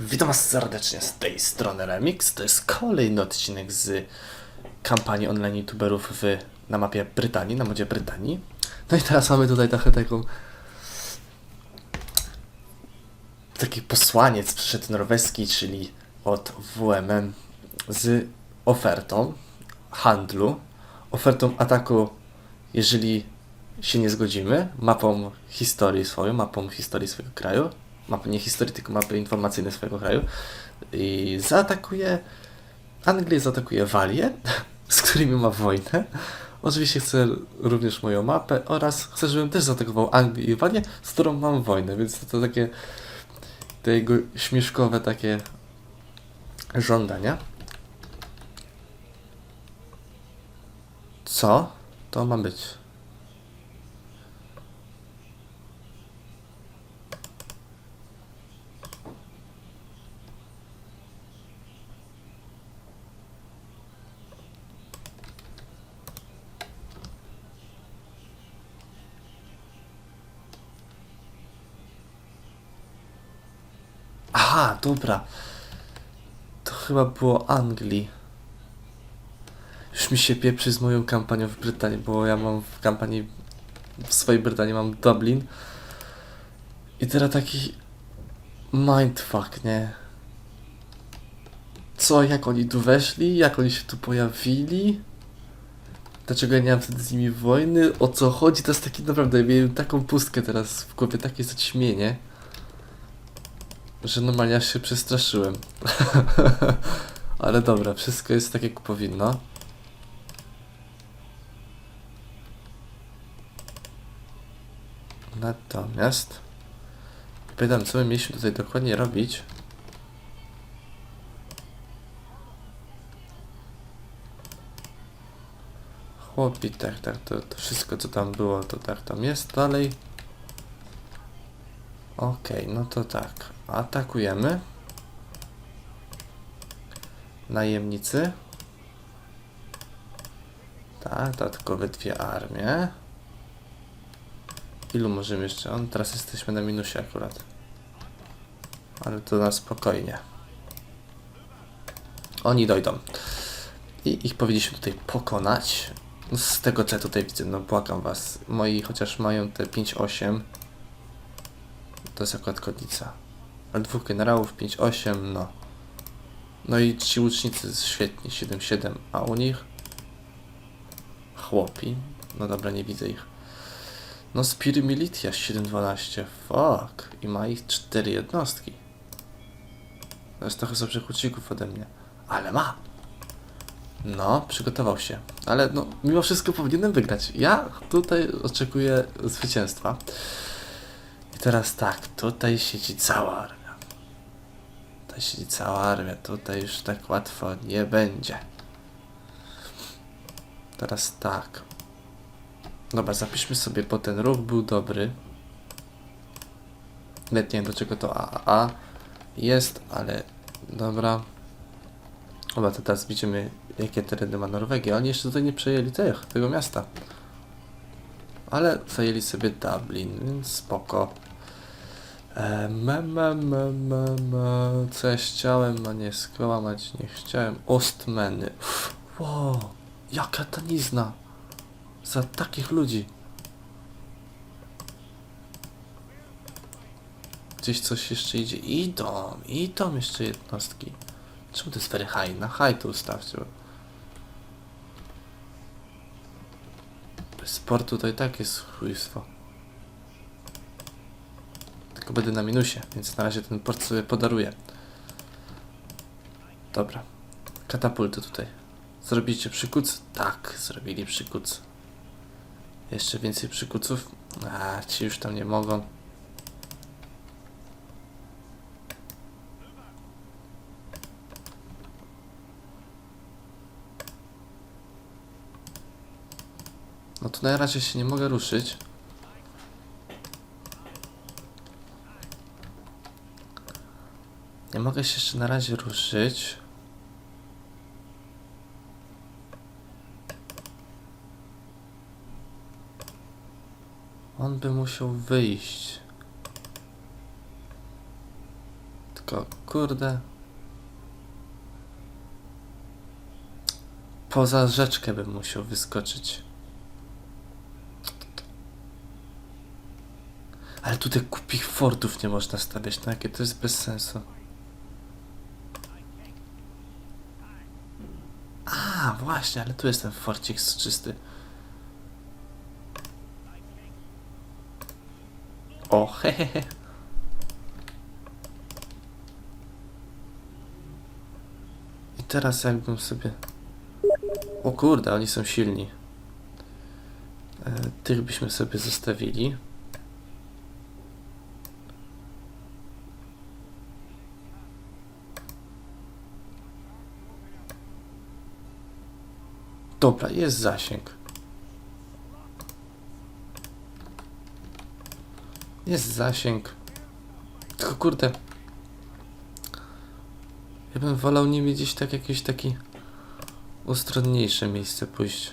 Witam Was serdecznie z tej strony Remix. To jest kolejny odcinek z kampanii online youtuberów w, na mapie Brytanii, na modzie Brytanii. No i teraz mamy tutaj trochę taką taki posłaniec przyszedł norweski, czyli od WMM z ofertą handlu, ofertą ataku, jeżeli się nie zgodzimy, mapą historii swoją, mapą historii swojego kraju, mapy nie historii, tylko mapy informacyjne swojego kraju i zaatakuje Anglię, zaatakuje Walię, z którymi ma wojnę. Oczywiście chce również moją mapę oraz chce, żebym też zaatakował Anglię i Walię, z którą mam wojnę, więc to, to takie te jego śmieszkowe takie żądania. Co to ma być? Aha, dobra. To chyba było Anglii. Już mi się pieprzy z moją kampanią w Brytanii, bo ja mam w kampanii w swojej Brytanii mam Dublin. I teraz taki mindfuck, nie? Co, jak oni tu weszli? Jak oni się tu pojawili? Dlaczego ja nie mam wtedy z nimi wojny? O co chodzi? To jest taki naprawdę, miałem taką pustkę teraz w głowie, takie zaćmienie że normalnie aż się przestraszyłem. Ale dobra, wszystko jest tak jak powinno. Natomiast pytam, co my mieliśmy tutaj dokładnie robić. Chłopi, tak, tak, to, to wszystko co tam było, to tak tam jest dalej. Okej, no to tak. Atakujemy. Najemnicy. Tak, dodatkowe dwie armie. Ilu możemy jeszcze? On teraz jesteśmy na minusie akurat. Ale to na spokojnie. Oni dojdą. I ich powinniśmy tutaj pokonać. Z tego co ja tutaj widzę, no błagam was. Moi chociaż mają te 5-8. To jest akurat kodnica. Ale dwóch generałów, 5-8, no. No i ci łucznicy świetni, 7-7, a u nich chłopi. No dobra, nie widzę ich. No Spiry Militia 7-12, fuck. I ma ich 4 jednostki. To jest trochę za przekucików ode mnie. Ale ma! No, przygotował się. Ale no, mimo wszystko powinienem wygrać. Ja tutaj oczekuję zwycięstwa. I teraz tak, tutaj siedzi cała Tutaj siedzi cała armia, tutaj już tak łatwo nie będzie. Teraz tak. Dobra, zapiszmy sobie, bo ten ruch był dobry. Nawet nie wiem do czego to AAA jest, ale dobra. Dobra, to teraz widzimy jakie tereny ma Norwegia. Oni jeszcze tutaj nie przejęli tego miasta. Ale zajęli sobie Dublin, więc spoko. E, me, me, me, me, me. Co ja chciałem, a nie skłamać, nie chciałem. Ostmeny. Wow, jaka tanizna. Za takich ludzi. Gdzieś coś jeszcze idzie. Idą, idą jeszcze jednostki. Czemu to jest very high? Na high to ustawcie. to i tak jest chujstwo. Będę na minusie, więc na razie ten port sobie podaruję. Dobra. Katapulty tutaj. Zrobiliście przykuc? Tak, zrobili przykuc. Jeszcze więcej przykuców? A, ci już tam nie mogą. No to na razie się nie mogę ruszyć. Nie mogę się jeszcze na razie ruszyć. On by musiał wyjść. Tylko, kurde. Poza rzeczkę bym musiał wyskoczyć. Ale tutaj kupich fortów nie można stawiać, no jakie to jest bez sensu. A, właśnie, ale tu jest ten forcik czysty. O, hehehe. I teraz jakbym sobie... O kurde, oni są silni. E, tych byśmy sobie zostawili. Dobra, jest zasięg. Jest zasięg. Tylko kurde. Ja bym wolał nimi gdzieś tak jakieś takie ustronniejsze miejsce pójść.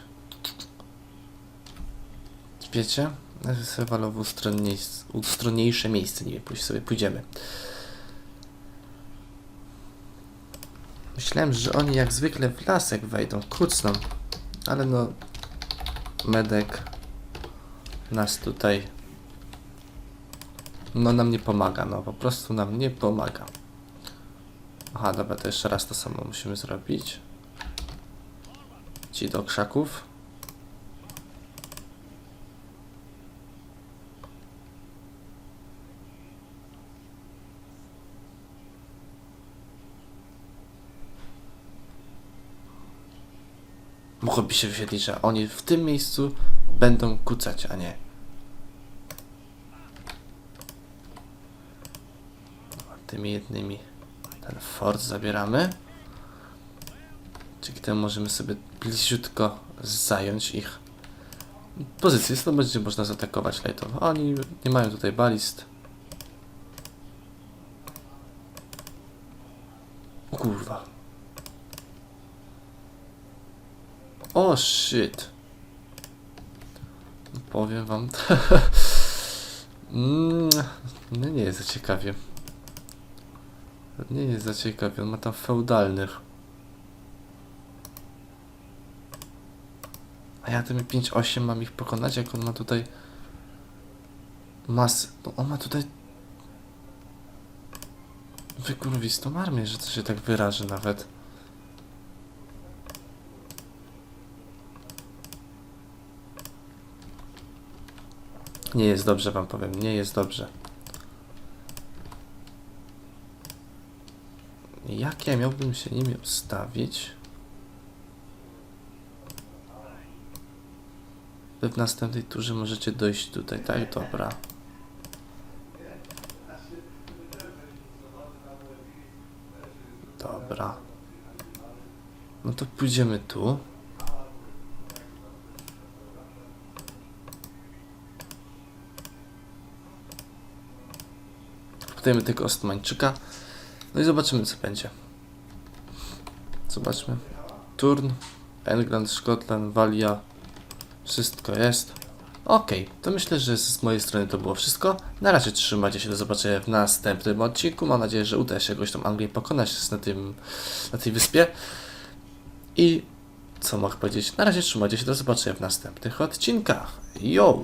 Wiecie? Ja sobie wolał w ustronniejsze, ustronniejsze miejsce nimi pójść sobie. Pójdziemy. Myślałem, że oni jak zwykle w lasek wejdą, kucną. Ale no... Medek nas tutaj no nam nie pomaga, no po prostu nam nie pomaga. Aha, dobra, to jeszcze raz to samo musimy zrobić. Ci do krzaków. Mogłoby się wyświetlić, że oni w tym miejscu będą kucać, a nie tymi jednymi ten fort zabieramy. Dzięki temu możemy sobie bliziutko zająć ich pozycję. To będzie można zaatakować lejtowo. Oni nie mają tutaj balist. O kurwa. O shit. Powiem wam. mm, no nie jest za ciekawie. Nie jest za ciekawy, on ma tam feudalnych. A ja tymi 5-8 mam ich pokonać, jak on ma tutaj mas... No on ma tutaj wykurwistą armię, że to się tak wyraży nawet. Nie jest dobrze, wam powiem, nie jest dobrze. Jak ja miałbym się nimi ustawić? Wy w następnej turze możecie dojść tutaj, tak? Dobra. Dobra. No to pójdziemy tu. Podajemy tego Ostmańczyka. No i zobaczymy, co będzie. Zobaczmy. Turn, England, Scotland, Walia. Wszystko jest. Okej, to myślę, że z mojej strony to było wszystko. Na razie trzymajcie się, do zobaczenia w następnym odcinku. Mam nadzieję, że uda się jakoś tą Anglię pokonać na, tym, na tej wyspie. I co mogę powiedzieć? Na razie trzymajcie się, do zobaczenia w następnych odcinkach. Yo!